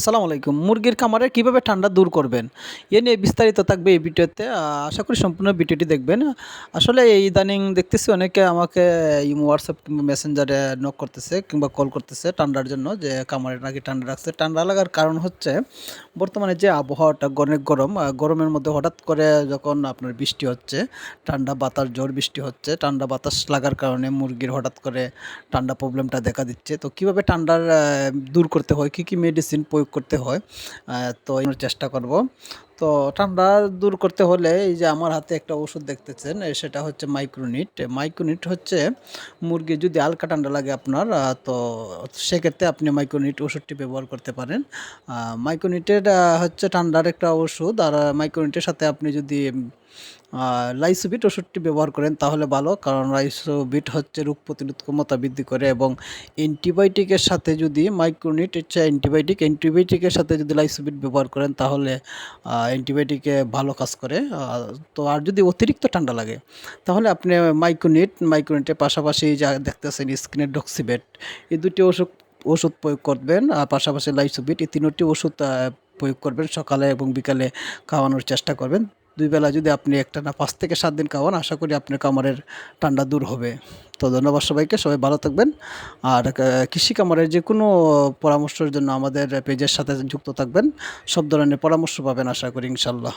আসসালামু আলাইকুম। মুরগির খামারে কীভাবে ঠান্ডা দূর করবেন? এ নিয়ে বিস্তারিত থাকবে এই ভিডিওতে। আশা করি সম্পূর্ণ ভিডিওটি দেখবেন। আসলে এই ইদানিং দেখতেছি অনেকে আমাকে হোয়াটসঅ্যাপ কিংবা মেসেঞ্জারে নক করতেছে কিংবা কল করতেছে ঠান্ডার জন্য যে খামারে নাকি ঠান্ডা রাখছে। ঠান্ডা লাগার কারণ হচ্ছে বর্তমানে যে আবহাওয়াটা অনেক গরম গরমের মধ্যে হঠাৎ করে যখন আপনার বৃষ্টি হচ্ছে, ঠান্ডা বাতাস ঝড় বৃষ্টি হচ্ছে, ঠান্ডা বাতাস লাগার কারণে মুরগির হঠাৎ করে ঠান্ডা প্রবলেমটা দেখা দিচ্ছে। তো কীভাবে ঠান্ডার দূর করতে হয়? কী কী মেডিসিন প্রয়োগ করতে হয় তো এর চেষ্টা করব। তো ঠান্ডা দূর করতে হলে এই যে আমার হাতে একটা ওষুধ দেখতেছেন সেটা হচ্ছে মাইক্রোনিট। মাইক্রোনিট হচ্ছে মুরগি যদি হালকা ঠান্ডা লাগে আপনার তো সেক্ষেত্রে আপনি মাইক্রোনিট ওষুধটি ব্যবহার করতে পারেন। মাইক্রোনিটের হচ্ছে ঠান্ডার একটা ওষুধ, আর মাইক্রোনিটের সাথে আপনি যদি লাইসোবিট ওষুধটি ব্যবহার করেন তাহলে ভালো, কারণ লাইসোবিট হচ্ছে রোগ প্রতিরোধ ক্ষমতা বৃদ্ধি করে এবং অ্যান্টিবায়োটিকের সাথে যদি মাইক্রোনিট হচ্ছে অ্যান্টিবায়োটিক, অ্যান্টিবায়োটিকের সাথে যদি লাইসোবিট ব্যবহার করেন তাহলে অ্যান্টিবায়োটিকে ভালো কাজ করে। তো আর যদি অতিরিক্ত ঠান্ডা লাগে, তাহলে আপনি মাইক্রোনিট মাইক্রোনিটের পাশাপাশি যা দেখতেছেন স্কিনের ডক্সিবেট, এই দুটি ওষুধ ওষুধ প্রয়োগ করবেন, আর পাশাপাশি লাইসোবিট এই তিনটি ওষুধ প্রয়োগ করবেন সকালে এবং বিকালে খাওয়ানোর চেষ্টা করবেন। দুই বেলা যদি আপনি একটা না, পাঁচ থেকে সাত দিন খাওয়ান, আশা করি আপনার কামারের ঠান্ডা দূর হবে। তো ধন্যবাদ সবাইকে, সবাই ভালো থাকবেন। আর কৃষি কামারের যে কোনো পরামর্শের জন্য আমাদের পেজের সাথে যুক্ত থাকবেন। সব ধরনের পরামর্শ পাবেন, আশা করি, ইনশাল্লাহ।